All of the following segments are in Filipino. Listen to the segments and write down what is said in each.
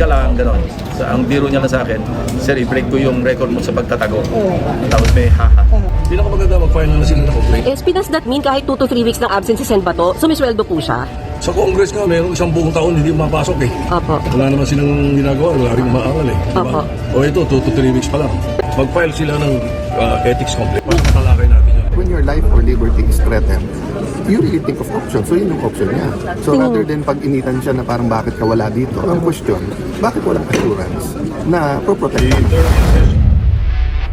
ka lang, gano'n. So, ang biro niya na sa akin, sir, i-break ko yung record mo sa pagtatago. Tapos may haha. Hindi na maganda mag-file na sila ng complaint. SP, does that mean kahit 2 to 3 weeks ng absence si Sen Bato, sumisweldo po siya? Sa Congress nga, mayroong isang buong taon hindi mapasok eh. Opo. Wala naman silang ginagawa, wala rin umaangal eh. Di ba? Opo. O ito, 2 to 3 weeks pa lang. Mag-file sila ng uh, ethics complaint. Patalakay natin yun. when your life or liberty is threatened, you really think of options. So, yun yung option niya. So, rather than pag-initan siya na parang bakit ka wala dito, ang question, bakit walang assurance na pro-protect ka?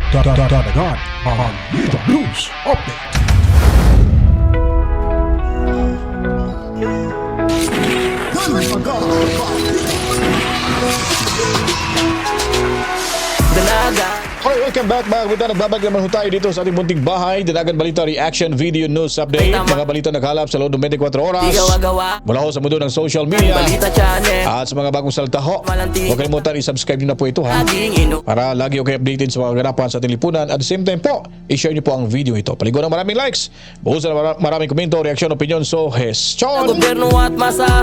Dadagan ang Dito News Update. Back mga kapitan. Nagbabalik naman ho tayo dito sa ating munting bahay. Dinagan Balita Reaction Video News Update. Mga balita naghalap sa loob ng 24 oras. Mula ho sa mundo ng social media. Balita channel. At sa mga bagong salta ho. Huwag kalimutan i-subscribe nyo na po ito ha. Para lagi kayo updated sa mga ganapan sa ating lipunan. At the same time po, i-share nyo po ang video ito. Paligo ng maraming likes. Ng mara- maraming komento, reaksyon, opinion. So.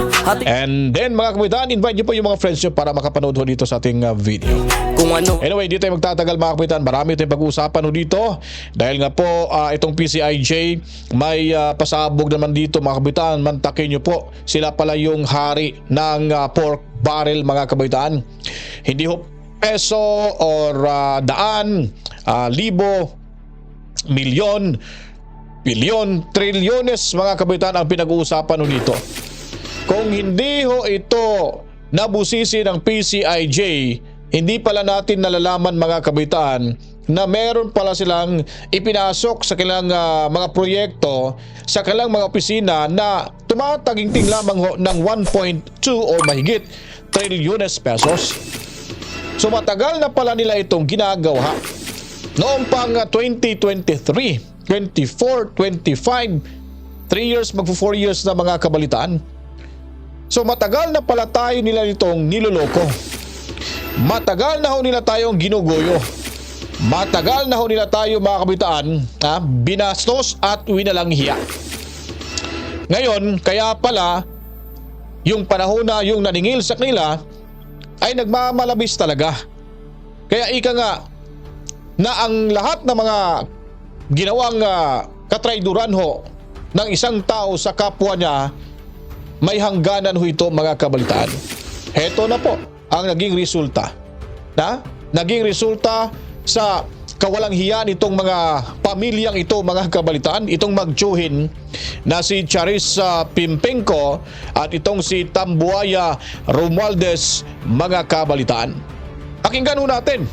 Hati And then mga kapitan, invite nyo po yung mga friends nyo para makapanood ho dito sa ating uh, video. ano. Anyway, di tayo magtatagal mga kapitan. Marami tayong pag-uusapan dito. Dahil nga po, ah, itong PCIJ, may ah, pasabog naman dito mga kapitan. Mantakin nyo po, sila pala yung hari ng ah, pork barrel mga kapitan. Hindi ho peso or ah, daan, ah, libo, milyon, bilyon, trilyones mga kapitan ang pinag-uusapan dito. Kung hindi ho ito nabusisi ng PCIJ, hindi pala natin nalalaman mga kabitaan na meron pala silang ipinasok sa kanilang ah, mga proyekto sa kanilang mga opisina na tumataginting lamang ho ng 1.2 o mahigit trilyones pesos. So matagal na pala nila itong ginagawa. Noong pang ah, 2023, 24, 25, 3 years, magpo 4 years na mga kabalitaan. So matagal na pala tayo nila nitong niloloko. Matagal na ho nila tayong ginuguyo. Matagal na ho nila tayo mga kabitaan ha, binastos at winalang hiya. Ngayon, kaya pala yung panahon na yung naningil sa kanila ay nagmamalabis talaga. Kaya ika nga na ang lahat ng mga ginawang uh, katrayduran ho ng isang tao sa kapwa niya may hangganan ho ito mga kabalitaan. Heto na po ang naging resulta. Na? Naging resulta sa kawalang hiya nitong mga pamilyang ito mga kabalitaan, itong magtsuhin na si Charissa Pimpenko at itong si Tambuaya Romualdez mga kabalitaan. Pakinggan ho natin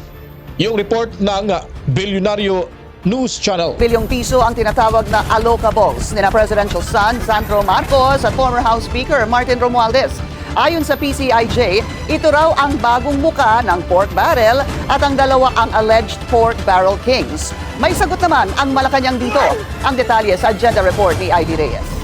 yung report ng Bilyonaryo News Channel. bilyong piso ang tinatawag na allocables ni na Presidential son Sandro Marcos at former House Speaker Martin Romualdez. Ayon sa PCIJ, ito raw ang bagong muka ng pork barrel at ang dalawa ang alleged pork barrel kings. May sagot naman ang Malacanang dito. Ang detalye sa agenda report ni Ivy Reyes.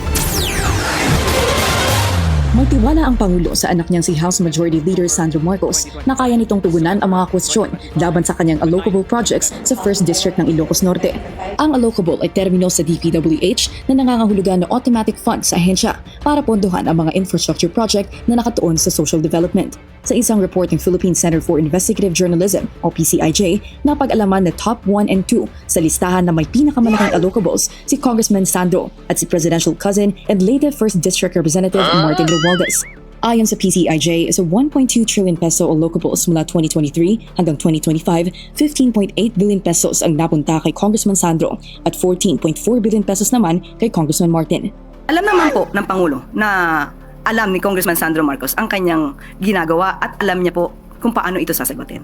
Magtiwala ang Pangulo sa anak niyang si House Majority Leader Sandro Marcos na kaya nitong tugunan ang mga kwestiyon laban sa kanyang allocable projects sa 1st District ng Ilocos Norte. Ang allocable ay termino sa DPWH na nangangahulugan ng automatic funds sa ahensya para pondohan ang mga infrastructure project na nakatuon sa social development. Sa isang report ng Philippine Center for Investigative Journalism o PCIJ, napag-alaman na top 1 and 2 sa listahan na may pinakamalaking allocables si Congressman Sandro at si presidential cousin and late 1st District Representative Martin Romualdez. Ayon sa PCIJ, sa 1.2 trillion peso allocables mula 2023 hanggang 2025, 15.8 billion pesos ang napunta kay Congressman Sandro at 14.4 billion pesos naman kay Congressman Martin. Alam naman po ng Pangulo na alam ni Congressman Sandro Marcos ang kanyang ginagawa at alam niya po kung paano ito sasagutin.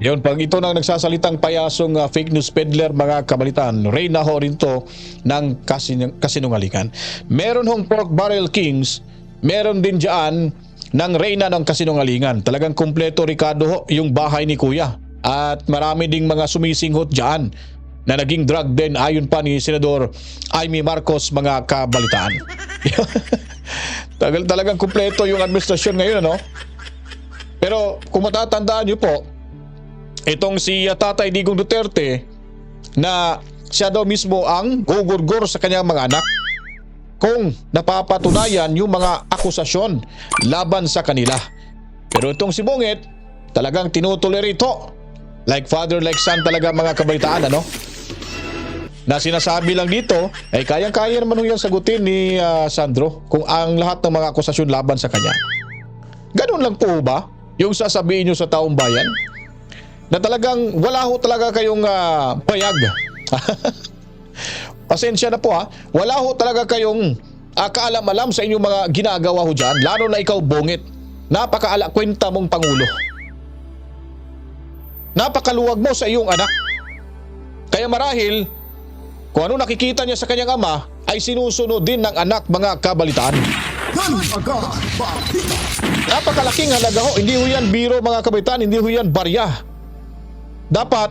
Yun, pag ito nang nagsasalitang payasong uh, fake news peddler mga kabalitan, reyna ho rin to ng kasin- kasinungalingan. Meron hong pork barrel kings, meron din dyan ng reyna ng kasinungalingan. Talagang kumpleto Ricardo ho yung bahay ni Kuya. At marami ding mga sumisinghot dyan na naging drug den ayon pa ni Senador Amy Marcos mga kabalitaan. Tagal talagang kumpleto yung administrasyon ngayon ano? Pero kung matatandaan niyo po, itong si uh, Tatay Digong Duterte na siya daw mismo ang gugurgur sa kanyang mga anak kung napapatunayan yung mga akusasyon laban sa kanila. Pero itong si Bungit, talagang tinutolerate ito. Like father, like son talaga mga kabaitaan, ano? Na sinasabi lang dito, ay kayang-kaya naman yan sagutin ni ah, Sandro kung ang lahat ng mga akusasyon laban sa kanya. Ganun lang po ba yung sasabihin nyo sa taong bayan? Na talagang wala ho talaga kayong ah, payag. Pasensya na po ha. Wala ho talaga kayong uh, kaalam-alam sa inyong mga ginagawa ho dyan. Lalo na ikaw bungit. Napakaala kwenta mong pangulo. Napakaluwag mo sa iyong anak. Kaya marahil, kung ano nakikita niya sa kanyang ama, ay sinusunod din ng anak mga kabalitaan. Napakalaking halaga ho. Hindi ho yan biro mga kabitan, hindi ho yan barya. Dapat,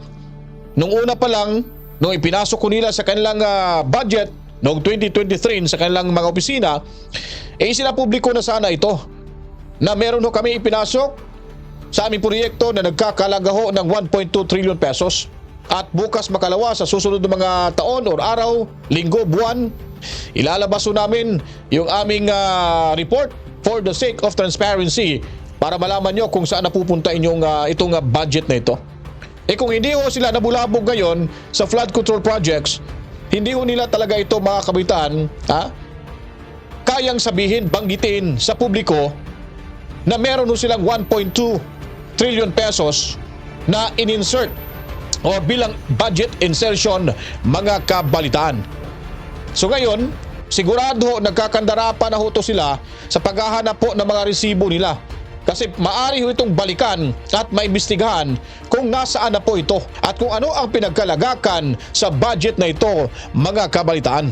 nung una pa lang, nung ipinasok ko nila sa kanilang ah, budget, noong 2023 sa kanilang mga opisina, eh sinapubliko na sana ito na meron ho kami ipinasok sa aming proyekto na nagkakalaga ho ng 1.2 trillion pesos. At bukas makalawa sa susunod na mga taon o araw, linggo, buwan, ilalabas ho namin yung aming ah, report for the sake of transparency para malaman nyo kung saan napupunta inyong ah, itong ah, budget na ito. Eh kung hindi ho sila nabulabog ngayon sa flood control projects, hindi ho nila talaga ito mga kabitan, ha? Kayang sabihin, banggitin sa publiko na meron ho silang 1.2 trillion pesos na in-insert o bilang budget insertion mga kabalitaan. So ngayon, sigurado ho nagkakandarapan na ho to sila sa paghahanap po ng mga resibo nila. Kasi maari ho itong balikan at maimbestigahan kung nasaan na po ito at kung ano ang pinagkalagakan sa budget na ito mga kabalitaan.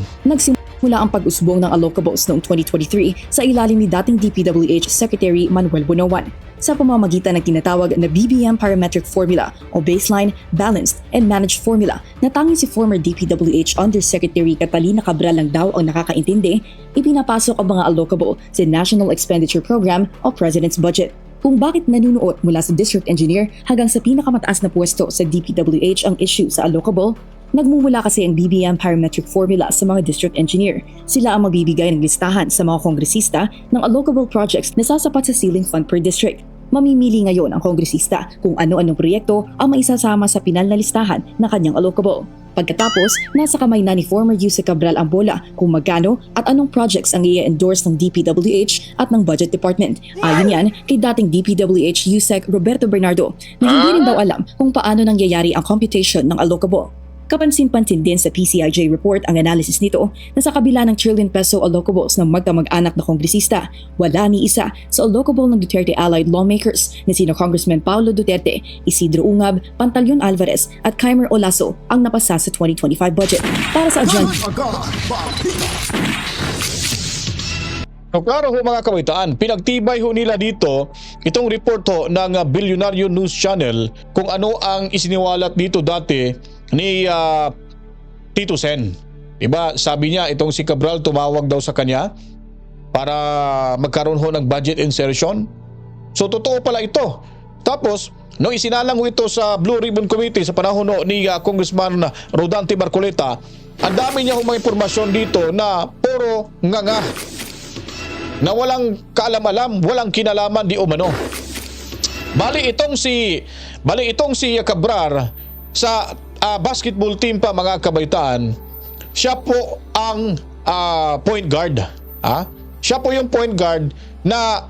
Nagsimula ang pag-usbong ng allocables noong 2023 sa ilalim ni dating DPWH Secretary Manuel Bunawan sa pamamagitan ng tinatawag na BBM Parametric Formula o Baseline, Balanced, and Managed Formula na tanging si former DPWH Undersecretary Catalina Cabral lang daw ang nakakaintindi, ipinapasok ang mga allocable sa National Expenditure Program o President's Budget. Kung bakit nanunuot mula sa District Engineer hanggang sa pinakamataas na pwesto sa DPWH ang issue sa allocable, Nagmumula kasi ang BBM parametric formula sa mga district engineer. Sila ang magbibigay ng listahan sa mga kongresista ng allocable projects na sasapat sa ceiling fund per district. Mamimili ngayon ang kongresista kung ano-anong proyekto ang maisasama sa pinal na listahan ng kanyang allocable. Pagkatapos, nasa kamay na ni former Yusek Cabral ang bola kung magkano at anong projects ang i-endorse ng DPWH at ng Budget Department. Ayon yan kay dating DPWH Yusek Roberto Bernardo na hindi rin daw alam kung paano nangyayari ang computation ng allocable. Kapansin-pansin din sa PCIJ report ang analysis nito na sa kabila ng trillion peso allocables ng magkamag-anak na kongresista, wala ni isa sa allocable ng Duterte allied lawmakers na sina Congressman Paulo Duterte, Isidro Ungab, Pantaleon Alvarez at Kaimer Olaso ang napasa sa 2025 budget. Para sa Agenda Agad Balita. O klaro ho mga kawitaan, pinagtibay ho nila dito itong report ho ng Bilyonaryo News Channel kung ano ang isiniwalat dito dati ni ah, Tito Sen. Diba? Sabi niya itong si Cabral tumawag daw sa kanya para magkaroon ho ng budget insertion. So totoo pala ito. Tapos, nung isinalang ito sa Blue Ribbon Committee sa panahon ho ni ah, Congressman Rodante Marcoleta, ang dami niya mga impormasyon dito na puro nga nga na walang kaalam-alam, walang kinalaman di umano. Bali itong si bali itong si Cabrar sa ah, basketball team pa mga kabaitaan, siya po ang ah, point guard. Ha? Siya po yung point guard na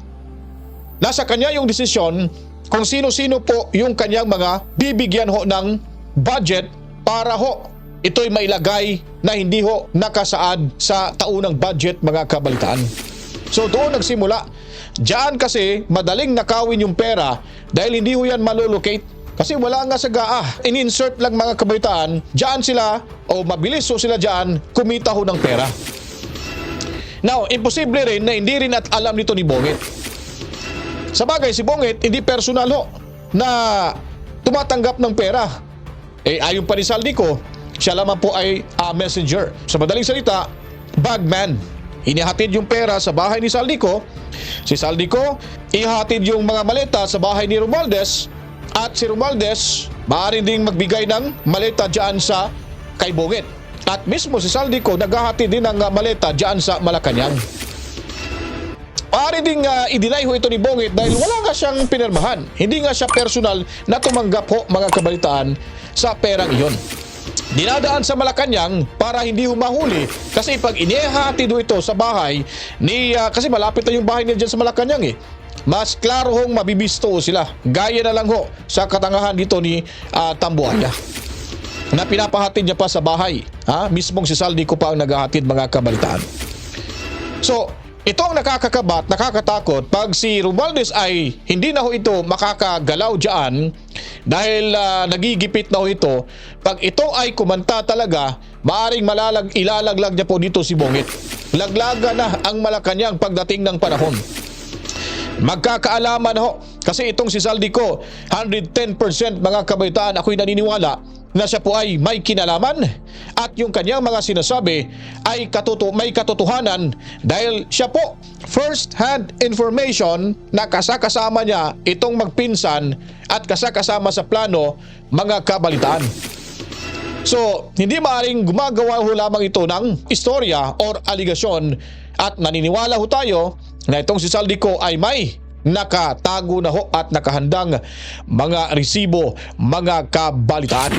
nasa kanya yung desisyon kung sino-sino po yung kanyang mga bibigyan ho ng budget para ho ito'y mailagay na hindi ho nakasaad sa taunang budget mga kabalitaan. So doon nagsimula. Diyan kasi madaling nakawin yung pera dahil hindi ho yan malolocate. Kasi wala nga sa GAA. In-insert lang mga kabaitaan, diyan sila o mabilis ho sila diyan kumita ho ng pera. Now, imposible rin na hindi rin at alam nito ni Bongit. Sa bagay, si Bongit hindi personal ho na tumatanggap ng pera. Eh ayon pa ni Saldico, siya lamang po ay ah, messenger. Sa madaling salita, bagman. Inihatid yung pera sa bahay ni Saldico. Si Saldico, ihatid yung mga maleta sa bahay ni Romualdez at si Romualdez maaari ding magbigay ng maleta dyan sa kay Bongit. At mismo si Saldico naghahatid din ng ah, maleta dyan sa Malacanang. Pare pwedeng uh, i-deny ho ito ni Bongit dahil wala nga siyang pinirmahan. Hindi nga siya personal na tumanggap ho mga kabalitaan sa perang iyon. Dinadaan sa Malacanang para hindi humahuli kasi pag inihati do ito sa bahay ni ah, kasi malapit na yung bahay niya dyan sa Malacanang eh. Mas klaro hong mabibisto sila. Gaya na lang ho sa katangahan dito ni ah, Tambuaya na pinapahatid niya pa sa bahay. Ha? Mismong si Saldi ko pa ang naghahatid mga kabalitaan. So, ito ang nakakakabat, nakakatakot pag si Romualdez ay hindi na ho ito makakagalaw dyan dahil ah, nagigipit na ho ito. Pag ito ay kumanta talaga, maaring malalag, ilalaglag niya po dito si Bongit. Laglaga na ang Malacanang pagdating ng panahon. Magkakaalaman ho kasi itong si Saldi ko 110% mga kabaitaan ako'y naniniwala na siya po ay may kinalaman at yung kanyang mga sinasabi ay katutu may katotohanan dahil siya po first hand information na kasakasama niya itong magpinsan at kasakasama sa plano mga kabalitaan. So, hindi maaaring gumagawa ho lamang ito ng istorya or aligasyon at naniniwala ho tayo na itong si Saldico ay may nakatago na ho at nakahandang mga resibo, mga kabalitaan.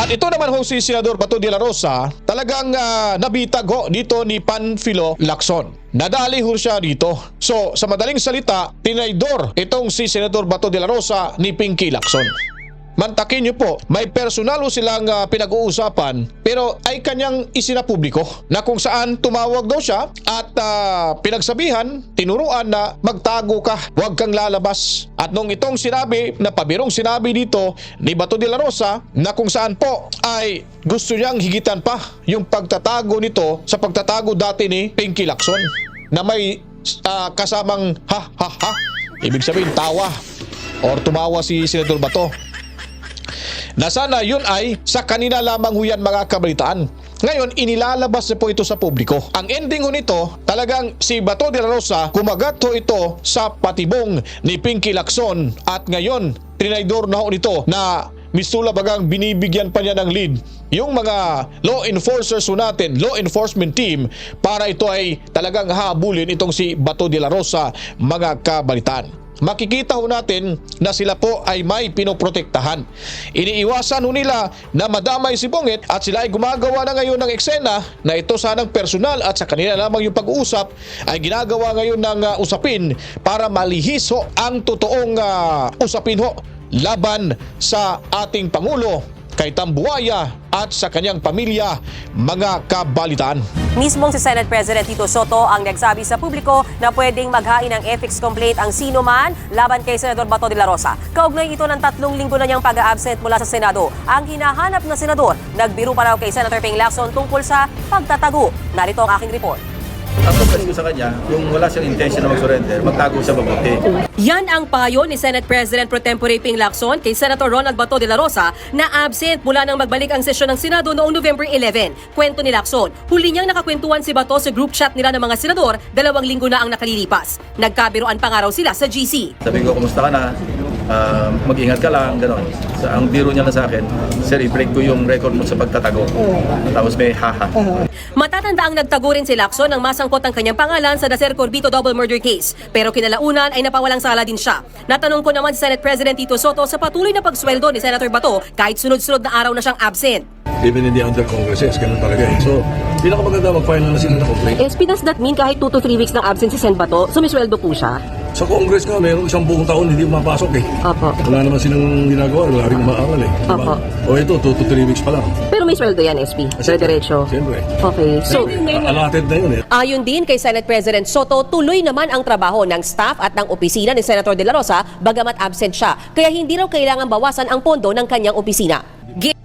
At ito naman ho si Senador Bato de la Rosa, talagang ah, nabitag ho dito ni Panfilo Lacson. Nadali ho siya dito. So, sa madaling salita, tinaydor itong si Senador Bato de la Rosa ni Pinky Lacson. Mantakin niyo po, may personal silang ah, pinag-uusapan pero ay kanyang isinapubliko na kung saan tumawag daw siya at ah, pinagsabihan, tinuruan na magtago ka, huwag kang lalabas. At nung itong sinabi, na pabirong sinabi dito ni Bato de la Rosa na kung saan po ay gusto niyang higitan pa yung pagtatago nito sa pagtatago dati ni Pinky Lacson na may ah, kasamang ha ha ha. Ibig sabihin tawa or tumawa si Senador Bato na sana yun ay sa kanila lamang ho yan mga kabalitaan. Ngayon, inilalabas na po ito sa publiko. Ang ending ho nito, talagang si Bato de la Rosa, kumagat ho ito sa patibong ni Pinky Lacson at ngayon, trinaydor na ho nito na Mistula bagang binibigyan pa niya ng lead yung mga law enforcers ho natin, law enforcement team para ito ay talagang habulin itong si Bato de la Rosa mga kabalitaan makikita ho natin na sila po ay may pinoprotektahan. Iniiwasan ho nila na madamay si Bongit at sila ay gumagawa na ngayon ng eksena na ito sanang personal at sa kanila lamang yung pag-uusap ay ginagawa ngayon ng uh, usapin para malihis ho ang totoong uh, usapin ho laban sa ating Pangulo kay Tambuaya at sa kanyang pamilya mga kabalitaan. Mismong si Senate President Tito Soto ang nagsabi sa publiko na pwedeng maghain ng ethics complaint ang sino man laban kay Senador Bato de la Rosa. Kaugnay ito ng tatlong linggo na niyang pag-absent mula sa Senado. Ang hinahanap na senador, nagbiro pa raw kay Senator Ping Lacson tungkol sa pagtatago. Narito ang aking report. Ang advice ko sa kanya, kung wala siyang intention na mag-surrender, magtago siya mabuti. Yan ang payo ni Senate President Pro Tempore Ping Lacson kay Senator Ronald Bato de la Rosa na absent mula nang magbalik ang sesyon ng Senado noong November 11. Kwento ni Lacson, huli niyang nakakwentuhan si Bato sa group chat nila ng mga senador dalawang linggo na ang nakalilipas. Nagkabiroan pa nga raw sila sa GC. Sabi ko, kumusta ka na? Ah, mag-ingat ka lang, gano'n. Sa, ang biro niya na sa akin, sir, i-break ko yung record mo sa pagtatago. Tapos may haha. Matatanda ang nagtago rin si Lacson nang masangkot ang kanyang pangalan sa Dacer Corbito double murder case. Pero kinalaunan ay napawalang sala din siya. Natanong ko naman si Senate President Tito Soto sa patuloy na pagsweldo ni Senator Bato kahit sunod-sunod na araw na siyang absent. Even in the under congresses, ganun talaga eh. So, pinakamaganda mag-file na, na sila ng complaint. SP, does that mean kahit 2 to 3 weeks ng absence si Sen Bato, sumisweldo po siya? Sa Congress nga, meron isang buong taon hindi mapasok eh. Opo. Wala naman silang ginagawa, wala rin umaangal eh. Diba? Opo. O ito, 2 to 3 weeks pa lang. Pero may sweldo yan, SP. Sa diretso. Siyempre. Okay. So, Siyempre, allotted na yun eh. Ayon din kay Senate President Soto, tuloy naman ang trabaho ng staff at ng opisina ni Senator De La Rosa bagamat absent siya. Kaya hindi raw kailangan bawasan ang pondo ng kanyang opisina.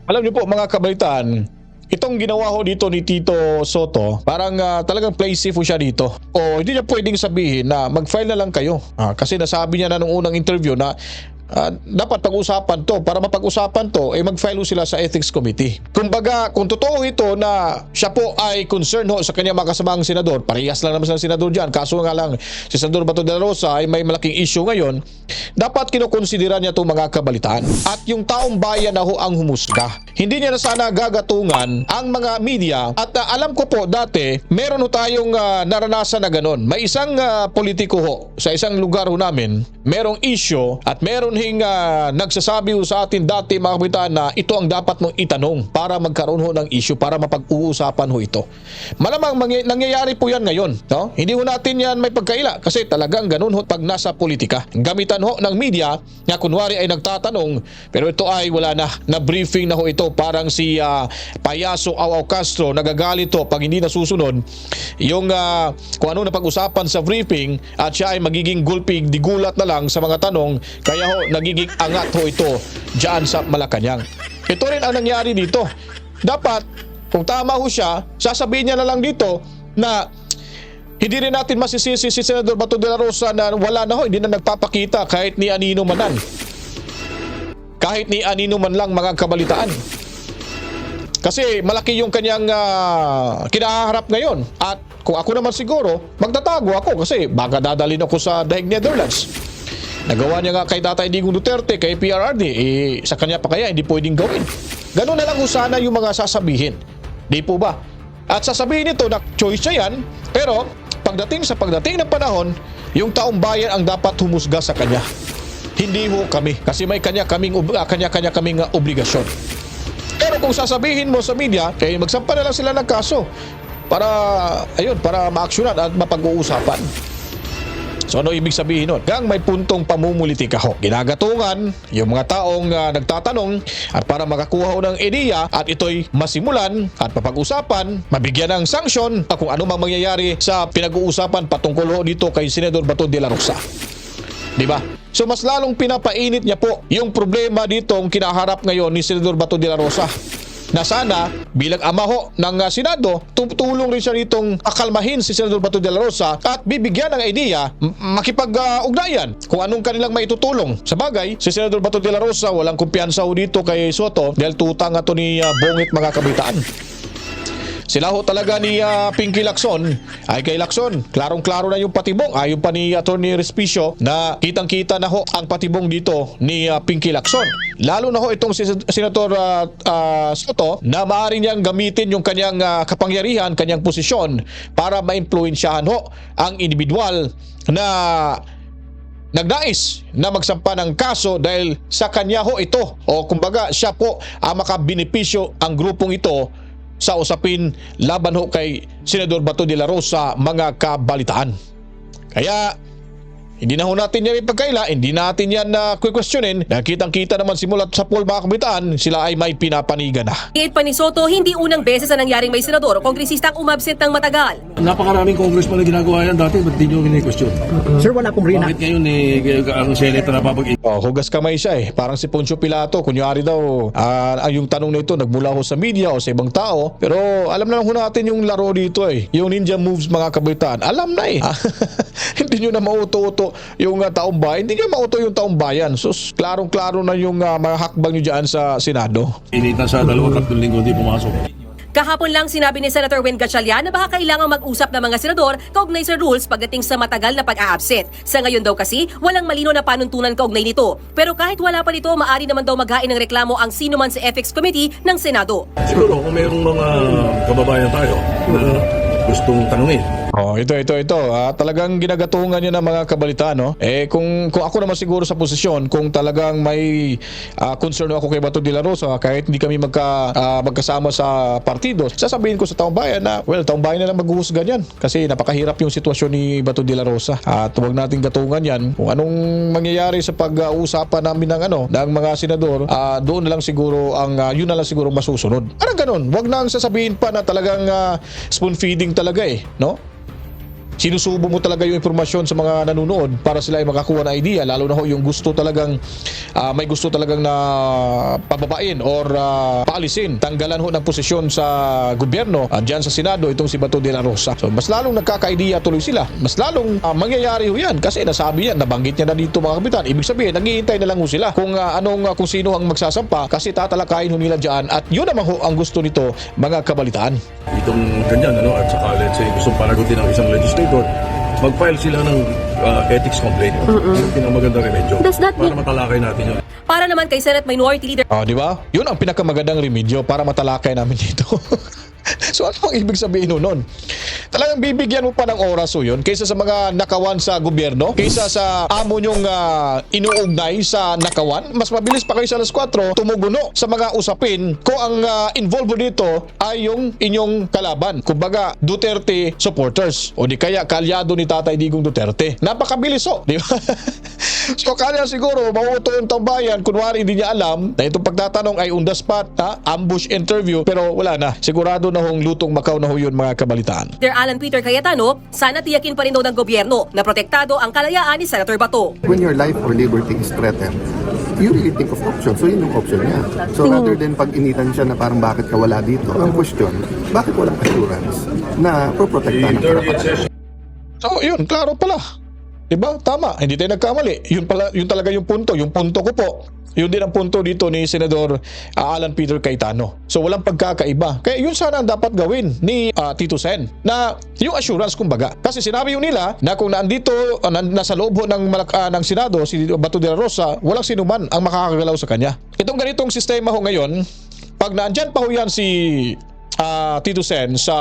Alam niyo po mga kabalitaan, itong ginawa ho dito ni Tito Soto, parang ah, talagang play safe siya dito. O hindi niya pwedeng sabihin na mag-file na lang kayo. Ah, kasi nasabi niya na nung unang interview na ah, dapat pag-usapan to. Para mapag-usapan to, ay mag-file ho sila sa Ethics Committee. Kumbaga, kung totoo ito na siya po ay concerned ho sa kanyang mga kasamang senador, parehas lang naman sa senador dyan. Kaso nga lang, si Senador Bato de la Rosa ay may malaking issue ngayon, dapat kinukonsidera niya itong mga kabalitaan. At yung taong bayan na ho ang humusga. Hindi niya na sana gagatungan ang mga media at ah, alam ko po dati, meron ho tayong ah, naranasan na ganon. May isang ah, politiko ho sa isang lugar ho namin, merong issue at meron hing ah, nagsasabi ho sa atin dati mga kapitan na ito ang dapat mong itanong para magkaroon ho ng issue para mapag-uusapan ho ito. Malamang nangyayari po yan ngayon. No? Hindi ho natin yan may pagkaila kasi talagang ganun ho pag nasa politika. Gamitan ho ng media na kunwari ay nagtatanong pero ito ay wala na. Na-briefing na ho ito parang si ah, Payaso Awaw Castro nagagalit to pag hindi nasusunod yung ah, kung ano na pag-usapan sa briefing at siya ay magiging gulpig digulat na lang sa mga tanong kaya ho nagiging angat ho ito dyan sa Malacanang. Ito rin ang nangyari dito. Dapat kung tama ho siya, sasabihin niya na lang dito na hindi rin natin masisisi si Senador Bato de la Rosa na wala na ho, hindi na nagpapakita kahit ni Anino Manan. Kahit ni Anino man lang mga kabalitaan. Kasi malaki yung kanyang ah, kinaharap ngayon. At kung ako naman siguro, magtatago ako kasi baka dadalhin ako sa Daig Netherlands. Nagawa niya nga kay Tatay Digong Duterte, kay PRRD, eh, sa kanya pa kaya hindi pwedeng gawin. Ganun na lang kung sana yung mga sasabihin. Di po ba? At sasabihin nito na choice niya yan, pero pagdating sa pagdating ng panahon, yung taong bayan ang dapat humusga sa kanya. Hindi ho kami kasi may kanya kaming ob- ah, kanya-kanya kaming ah, obligasyon. Pero kung sasabihin mo sa media, kaya magsampa na lang sila ng kaso para ayun, para maaksyonan at mapag-uusapan. So ano ibig sabihin nun? Gang may puntong pamumulitika ho. Ginagatungan yung mga taong ah, nagtatanong at para makakuha ho ng ideya at ito'y masimulan at mapag-usapan, mabigyan ng sanksyon kung ano mang mangyayari sa pinag-uusapan patungkol ho dito kay Senador Bato de la Rosa. Di ba? So mas lalong pinapainit niya po yung problema dito ang kinaharap ngayon ni Senador Bato de la Rosa na sana bilang ama ho ng uh, Senado, tutulong rin siya ditong akalmahin si Senador Bato de la Rosa at bibigyan ng idea, makipag-ugnayan kung anong kanilang maitutulong. Sa bagay, si Senador Bato de la Rosa walang kumpiyansa ho dito kay Soto dahil tutang nga to ni uh, Bongit mga kabitaan. Sila ho talaga ni ah, Pinky Lacson ay kay Lacson. Klarong-klaro na yung patibong. Ayon pa ni Attorney Respicio na kitang-kita na ho ang patibong dito ni ah, Pinky Lacson. Lalo na ho itong si Senator ah, ah, Soto na maaari niyang gamitin yung kanyang ah, kapangyarihan, kanyang posisyon para ma-influensyahan ho ang individual na nagnais na magsampa ng kaso dahil sa kanya ho ito o kumbaga siya po ang makabenepisyo ang grupong ito sa usapin laban ho kay Senador Bato de la Rosa mga kabalitaan. Kaya hindi na ho natin yan ipagkaila, hindi natin yan na questionin. Nakitang-kita naman simulat sa poll mga kabitaan, sila ay may pinapanigan na. Iit pa ni Soto, hindi unang beses na nangyaring may senador o kongresista ang umabsent ng matagal. Napakaraming congressman na ginagawa yan dati, ba't di nyo kini-question? Sir, wala pong rina. Bakit ngayon eh, ang Senate na napapag Oh, hugas kamay siya eh. Parang si Poncio Pilato, kunyari daw, ah, ang yung tanong na ito nagmula ho sa media o sa ibang tao. Pero alam na lang ho natin yung laro dito eh. Yung ninja moves mga kabitaan. Alam na eh. hindi nyo na mauto-uto yung ah, taong bayan. Hindi nyo mauto yung taong bayan. So, klarong-klaro na yung ah, mga hakbang nyo dyan sa Senado. initan sa dalawang tatlong linggo, hindi pumasok. Kahapon lang sinabi ni Senator Wen Gatchalian na baka kailangang mag-usap ng mga senador kaugnay sa rules pagdating sa matagal na pag-a-absent. Sa ngayon daw kasi, walang malino na panuntunan kaugnay nito. Pero kahit wala pa nito, maari naman daw maghain ng reklamo ang sino man sa Ethics Committee ng Senado. Siguro kung mayroong mga kababayan tayo na gustong tanungin, Oh, ito ito ito. Ah, talagang ginagatungan niya ng mga kabalitaan, no? Eh kung kung ako naman siguro sa posisyon, kung talagang may ah, concern ako kay Bato de la Rosa kahit hindi kami magka ah, magkasama sa partido, sasabihin ko sa taong bayan na well, taong bayan na lang maghuhusga niyan kasi napakahirap yung sitwasyon ni Bato de la Rosa. At huwag nating gatungan 'yan. Kung anong mangyayari sa pag-uusapan namin ng ano, ng mga senador, ah, doon na lang siguro ang ah, yun na lang siguro masusunod. Parang ganun. Huwag nang sasabihin pa na talagang ah, spoon feeding talaga eh, no? Sinusubo mo talaga yung impormasyon sa mga nanonood para sila ay makakuha ng idea lalo na ho yung gusto talagang ah, may gusto talagang na pababain or ah, paalisin. Tanggalan ho ng posisyon sa gobyerno andyan sa Senado itong si Bato de la Rosa. So mas lalong nagkaka-idea tuloy sila. Mas lalong ah, mangyayari ho yan kasi nasabi yan nabanggit niya na dito mga kapitan. Ibig sabihin naghihintay na lang ho sila kung ah, anong ah, kung sino ang magsasampa kasi tatalakayin ho nila dyan at yun naman ho ang gusto nito mga kabalitaan. Itong ganyan, ano, at saka let's say gusto panagutin ng isang legislator, mag-file sila ng ah, ethics complaint. Yun ang pinakamagandang remedyo. Does that para mean- matalakay natin yun. Para naman kay Senate Minority Leader Ah, di ba? Yun ang pinakamagandang remedyo para matalakay namin dito. so ano ang ibig sabihin nun nun? Talagang bibigyan mo pa ng oras o yun kaysa sa mga nakawan sa gobyerno, kaysa sa amo nyong ah, inuugnay sa nakawan, mas mabilis pa kayo sa alas 4 tumuguno sa mga usapin kung ang ah, involved dito ay yung inyong kalaban. Kumbaga, Duterte supporters o di kaya kalyado ni Tatay Digong Duterte. Napakabilis o, di ba? So kaya siguro mauuto yung tambayan kunwari hindi niya alam na itong pagtatanong ay on the spot, ha? ambush interview pero wala na. Sigurado na hong lutong Macau na ho yun mga kabalitaan. Alan Peter Cayetano, sana tiyakin pa rin daw ng gobyerno na protektado ang kalayaan ni Senator Bato. When your life or liberty is threatened, you really think of options. So yun yung option niya. So rather than pag-initan siya na parang bakit ka wala dito, ang question, bakit walang assurance na proprotektahan ka dapat? So yun, klaro pala. Diba? Tama, hindi tayo nagkamali. Yun, pala, yun talaga yung punto. Yung punto ko po, yun din ang punto dito ni Senador ah, Alan Peter Cayetano. So walang pagkakaiba. Kaya yun sana ang dapat gawin ni ah, Tito Sen na yung assurance kumbaga. Kasi sinabi yun nila na kung naandito, ah, na, nasa loob ng, ah, ng Senado, si Bato de la Rosa, walang sinuman ang makakagalaw sa kanya. Itong ganitong sistema ho ngayon, pag naandyan pa ho yan si ah, Tito Sen sa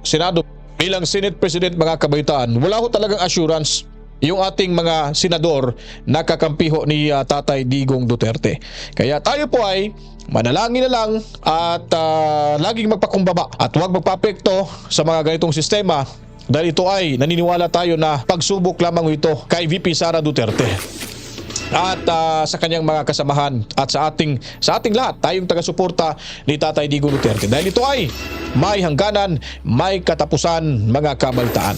Senado bilang Senate President mga kabaitaan, wala ho talagang assurance yung ating mga senador na kakampiho ni ah, Tatay Digong Duterte. Kaya tayo po ay manalangin na lang at ah, laging magpakumbaba at huwag magpapekto sa mga ganitong sistema dahil ito ay naniniwala tayo na pagsubok lamang ito kay VP Sara Duterte at ah, sa kanyang mga kasamahan at sa ating sa ating lahat tayong taga-suporta ni Tatay Digong Duterte dahil ito ay may hangganan, may katapusan mga kabalitaan.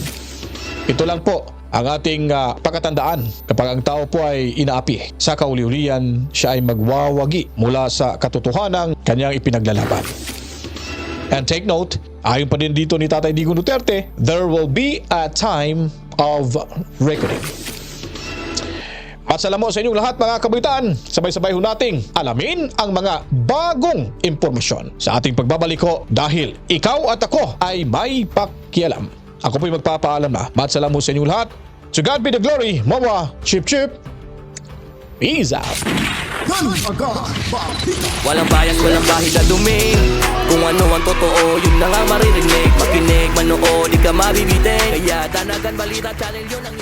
Ito lang po ang ating ah, pagkatandaan kapag ang tao po ay inaapi sa kauliulian siya ay magwawagi mula sa katotohanang kanyang ipinaglalaban. And take note, ayon pa din dito ni Tatay Digong Duterte, there will be a time of reckoning. At salamat sa inyong lahat mga kabitan. Sabay-sabay ho nating alamin ang mga bagong impormasyon sa ating pagbabalik ko dahil ikaw at ako ay may pakialam. Ako po'y magpapaalam na. At salamat sa inyong lahat. To God be the glory. Mawa. Chip chip. Peace out. Walang bias, walang bahid na duming Kung ano ang totoo, yun na nga maririnig Makinig, manood, di ka mabibitin Kaya danagan balita channel yun ang